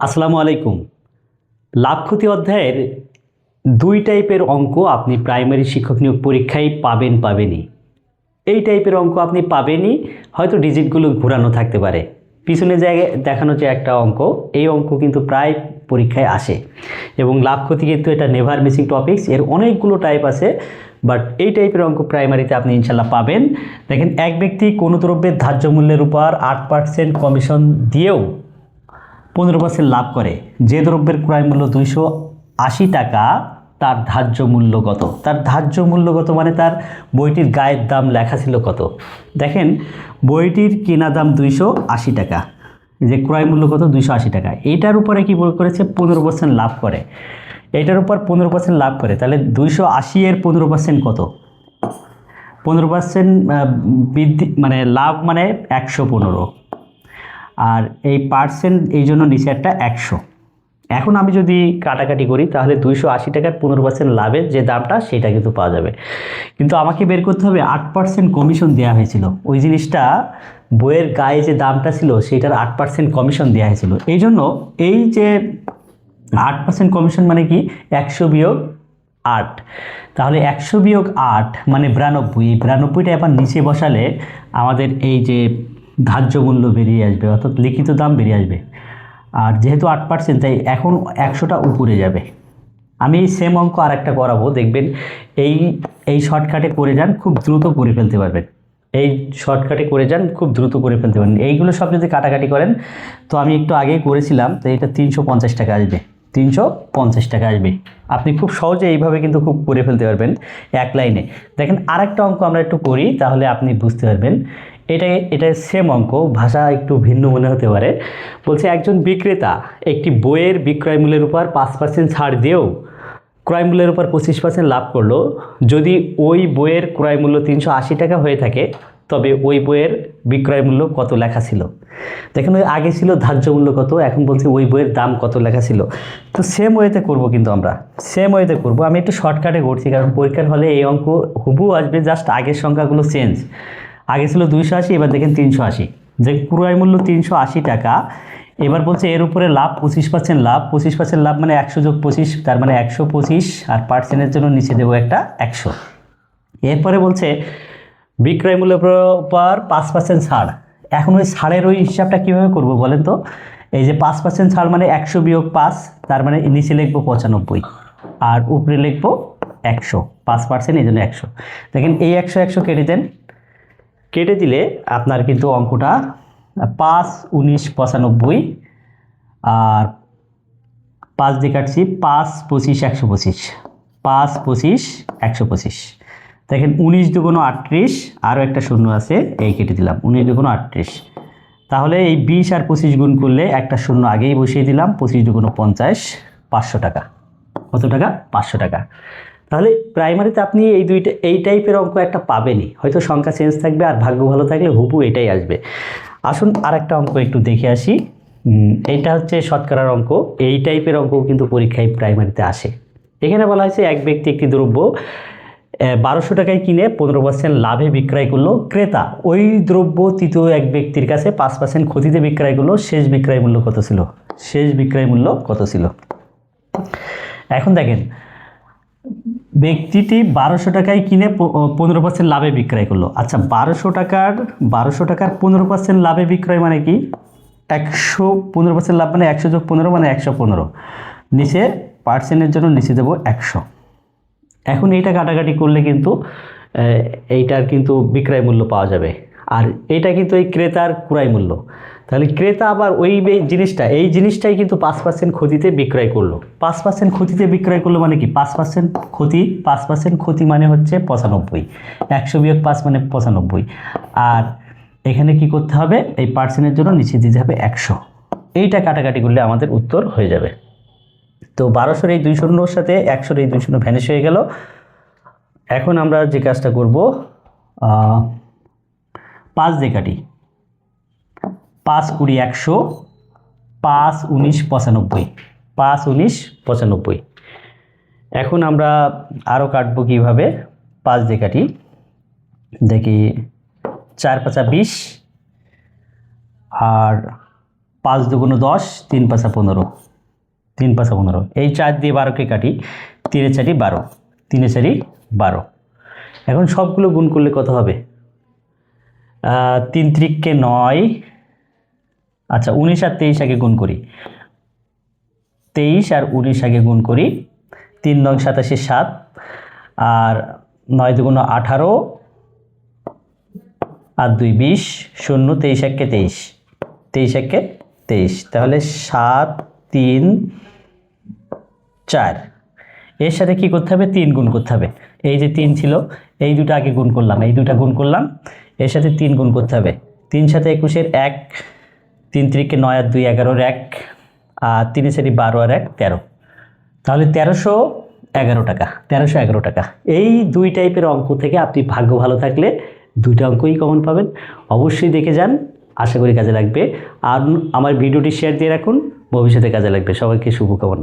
আসসালামু আলাইকুম। লাভ ক্ষতি অধ্যায়ের দুই টাইপের অঙ্ক আপনি প্রাইমারি শিক্ষক নিয়োগ পরীক্ষায় পাবেন, পাবেনই। এই টাইপের অঙ্ক আপনি পাবেনই, হয়তো ডিজিটগুলো ঘোরানো থাকতে পারে। পিছনে জায়গায় দেখানো যে একটা অঙ্ক, এই অঙ্ক কিন্তু প্রায় পরীক্ষায় আসে। এবং লাভ ক্ষতি কিন্তু এটা নেভার মিসিং টপিকস, এর অনেকগুলো টাইপ আছে, বাট এই টাইপের অঙ্ক প্রাইমারিতে আপনি ইনশাল্লাহ পাবেন। দেখেন, এক ব্যক্তি কোনো দ্রব্যের ধার্য মূল্যের উপর আট পার্সেন্ট কমিশন দিয়েও পনেরো পার্সেন্ট লাভ করে। যে দ্রব্যের ক্রয় মূল্য দুইশো আশি টাকা, তার ধার্য মূল্য কত? তার ধার্য মূল্য কত মানে তার বইটির গায়ের দাম লেখা ছিল কত? দেখেন, বইটির কেনা দাম দুইশো আশি টাকা, যে ক্রয় মূল্য কত? দুইশো আশি টাকা। এটার উপরে কি করেছে? পনেরো পার্সেন্ট লাভ করে। এটার উপর পনেরো পার্সেন্ট লাভ করে। তাহলে দুইশো আশি এর পনেরো পার্সেন্ট কত? পনেরো পার্সেন্ট বৃদ্ধি মানে লাভ মানে একশো পনেরো। আর এই পার্সেন্ট, এই জন্য নিচে একটা একশো। এখন আমি যদি কাটাকাটি করি, তাহলে দুইশো আশি টাকার পনেরো পার্সেন্ট লাভের যে দামটা, সেটা কিন্তু পাওয়া যাবে। কিন্তু আমাকে বের করতে হবে, আট পার্সেন্ট কমিশন দেওয়া হয়েছিল। ওই জিনিসটা, বইয়ের গায়ে যে দামটা ছিল সেটার আট পার্সেন্ট কমিশন দেওয়া হয়েছিল। এই জন্য এই যে আট পার্সেন্ট কমিশন মানে কি? একশো বিয়োগ আট। তাহলে একশো বিয়োগ আট মানে বিরানব্বই। এই বিরানব্বইটা এবার নিচে বসালে আমাদের এই যে ধার্য মূল্য বেরিয়ে আসবে, অর্থাৎ লিখিত দাম বেরিয়ে আসবে। আর যেহেতু আট পার্সেন্ট তাই এখন একশোটা উপরে যাবে। আমি এই সেম অঙ্ক আর একটা করাবো, দেখবেন এই এই শর্টকাটে করে যান, খুব দ্রুত করে ফেলতে পারবেন। এই শর্টকাটে করে যান, খুব দ্রুত করে ফেলতে পারেন এইগুলো সব যদি কাটাকাটি করেন, তো আমি একটু আগেই করেছিলাম, তো এটা তিনশো পঞ্চাশ টাকা আসবে। তিনশো পঞ্চাশ টাকা আসবে। আপনি খুব সহজে এইভাবে কিন্তু খুব করে ফেলতে পারবেন এক লাইনে। দেখেন আরেকটা অঙ্ক আমরা একটু করি, তাহলে আপনি বুঝতে পারবেন। এটা এটা সেম অঙ্ক, ভাষা একটু ভিন্ন মনে হতে পারে। বলছে, একজন বিক্রেতা একটি বইয়ের বিক্রয় মূল্যের উপর পাঁচ পার্সেন্ট ছাড় দিয়েও ক্রয় মূল্যের উপর পঁচিশ পার্সেন্ট লাভ করল। যদি ওই বইয়ের ক্রয় মূল্য তিনশো আশি টাকা হয়ে থাকে, তবে ওই বইয়ের বিক্রয় মূল্য কত লেখা ছিল? দেখেন, ওই আগে ছিল ধার্য মূল্য কত, এখন বলছি ওই বইয়ের দাম কত লেখা ছিল। তো সেম ওয়েতে করব কিন্তু আমরা। সেম ওয়েতে করব। আমি একটু শর্টকাটে করছি, কারণ পরীক্ষার হলে এই অঙ্ক হুবু আসবে জাস্ট আগের সংখ্যাগুলো চেঞ্জ আগে ছিল দুইশো আশি, এবার দেখেন তিনশো আশি। যে ক্রয় মূল্য তিনশো আশি টাকা, এবার বলছে এর উপরে লাভ পঁচিশ পার্সেন্ট লাভ পঁচিশ পার্সেন্ট লাভ মানে একশো যোগ পঁচিশ, তার মানে একশো পঁচিশ, আর পার্সেন্টের জন্য নিচে দেবো একটা একশো। এরপরে বলছে বিক্রয় মূল্যের উপর পাঁচ পার্সেন্ট ছাড়। এখন ওই ছাড়ের ওই হিসাবটা কীভাবে করব বলেন তো? এই যে পাঁচ পার্সেন্ট ছাড় মানে একশো বিয়োগ পাঁচ, তার মানে নিচে লিখব পঁচানব্বই, আর উপরে লিখব একশো, পাঁচ পার্সেন্ট এই জন্য একশো। দেখেন এই একশো একশো কেটে দেন কেটে দিলে আপনার কিন্তু অঙ্কটা পাঁচ, উনিশ, পঁচানব্বই আর পাঁচ দিয়ে কাটছি, পাঁচ, পঁচিশ, একশো পঁচিশ। পাঁচ, পঁচিশ, একশো পঁচিশ। দেখেন, উনিশ দুগুণ আটত্রিশ, আরও একটা শূন্য আছে, এই কেটে দিলাম, উনিশ দুগুণ আটত্রিশ। তাহলে এই বিশ আর পঁচিশ গুণ করলে একটা শূন্য আগেই বসিয়ে দিলাম, পঁচিশ দুগুণ পঞ্চাশ, পাঁচশো টাকা। কত টাকা? পাঁচশো টাকা। তাহলে প্রাইমারিতে আপনি এই দুইটা, এই টাইপের অঙ্ক একটা পাবেনই। হয়তো সংখ্যা চেঞ্জ থাকবে আর ভাগ্য ভালো থাকলে হুবু এটাই আসবে। আসুন আর একটা অঙ্ক একটু দেখে আসি। এটা হচ্ছে শতকরার অঙ্ক। এই টাইপের অঙ্ক কিন্তু পরীক্ষায় প্রাইমারিতে আসে। এখানে বলা হয়েছে এক ব্যক্তি একটি দ্রব্য বারোশো টাকায় কিনে পনেরো পার্সেন্ট লাভে বিক্রয় করল ক্রেতা। ওই দ্রব্য তৃতীয় এক ব্যক্তির কাছে পাঁচ পার্সেন্ট ক্ষতিতে বিক্রয় করল। শেষ বিক্রয় মূল্য কত ছিল? শেষ বিক্রয় মূল্য কত ছিল? এখন দেখেন ব্যক্তিটি বারোশো টাকায় কিনে পনেরো পার্সেন্ট লাভে বিক্রয় করল। আচ্ছা বারোশো টাকার বারোশো টাকার পনেরো পার্সেন্ট লাভে বিক্রয় মানে কি? একশো পনেরো পার্সেন্ট লাভ মানে একশো যোগ পনেরো মানে একশো পনেরো। নিচে পার্সেন্টের জন্য নিচে দেবো একশো। এখন এইটা কাটাকাটি করলে কিন্তু এইটার কিন্তু বিক্রয় মূল্য পাওয়া যাবে। আর এটা কিন্তু এই ক্রেতার ক্রয় মূল্য। তাহলে ক্রেতা আবার ওই জিনিসটা, এই জিনিসটাই কিন্তু পাঁচ পার্সেন্ট ক্ষতিতে বিক্রয় করল। পাঁচ পার্সেন্ট ক্ষতিতে বিক্রয় করল মানে কি? পাঁচ পার্সেন্ট ক্ষতি, পাঁচ পার্সেন্ট ক্ষতি মানে হচ্ছে পঁচানব্বই। একশো বিয়োগ পাঁচ মানে পঁচানব্বই। আর এখানে কি করতে হবে? এই পার্সেন্টের জন্য নিচে দিতে হবে একশো। এইটা কাটাকাটি করলে আমাদের উত্তর হয়ে যাবে। তো বারোশোর এই দুই শূন্যর সাথে একশোর এই দুই শূন্য ভ্যানিশ হয়ে গেল। এখন আমরা যে কাজটা করব পাঁচ দিয়ে কাটি পাঁচ কুড়ি একশো, পাঁচ উনিশ পঁচানব্বই, পাঁচ উনিশ পঁচানব্বই। এখন আমরা আরও কাটবো কীভাবে? পাঁচ দিয়ে কাটি। দেখি, চার পাঁচা বিশ, আর পাঁচ দুগুণ দশ, তিন পাঁচা পনেরো, তিন পাঁচা পনেরো। এই চার দিয়ে বারোকে কাটি? তিনে চারি বারো, তিনে চারি বারো। এখন সবগুলো গুণ করলে কত হবে? তিন ত্রিককে নয় আচ্ছা উনিশ আর তেইশ আগে গুণ করি। তেইশ আর উনিশ আগে গুণ করি, তিন নং সাতাশি সাত, আর নয় দুগুণ আঠারো, আর দুই বিশ, শূন্য তেইশ একে তেইশ তেইশ একে তেইশ। তাহলে সাত, তিন, চার। এর সাথে কি করতে হবে? তিন গুণ করতে হবে। এই যে তিন ছিল, এই দুটো আগে গুণ করলাম, এই দুটো গুণ করলাম, এর সাথে তিন গুণ করতে হবে। তিন সাথে একুশের এক তিন তিরিকে নয় আর দুই এগারোর এক, আর তিন চারি বারো আর এক তেরো। তাহলে তেরোশো এগারো টাকা, তেরোশো এগারো টাকা। এই দুই টাইপের অঙ্ক থেকে আপনি ভাগ্য ভালো থাকলে দুইটা অঙ্কই কমন পাবেন। অবশ্যই দেখে যান, আশা করি কাজে লাগবে। আর আমার ভিডিওটি শেয়ার দিয়ে রাখুন, ভবিষ্যতে কাজে লাগবে। সবাইকে শুভকামনা।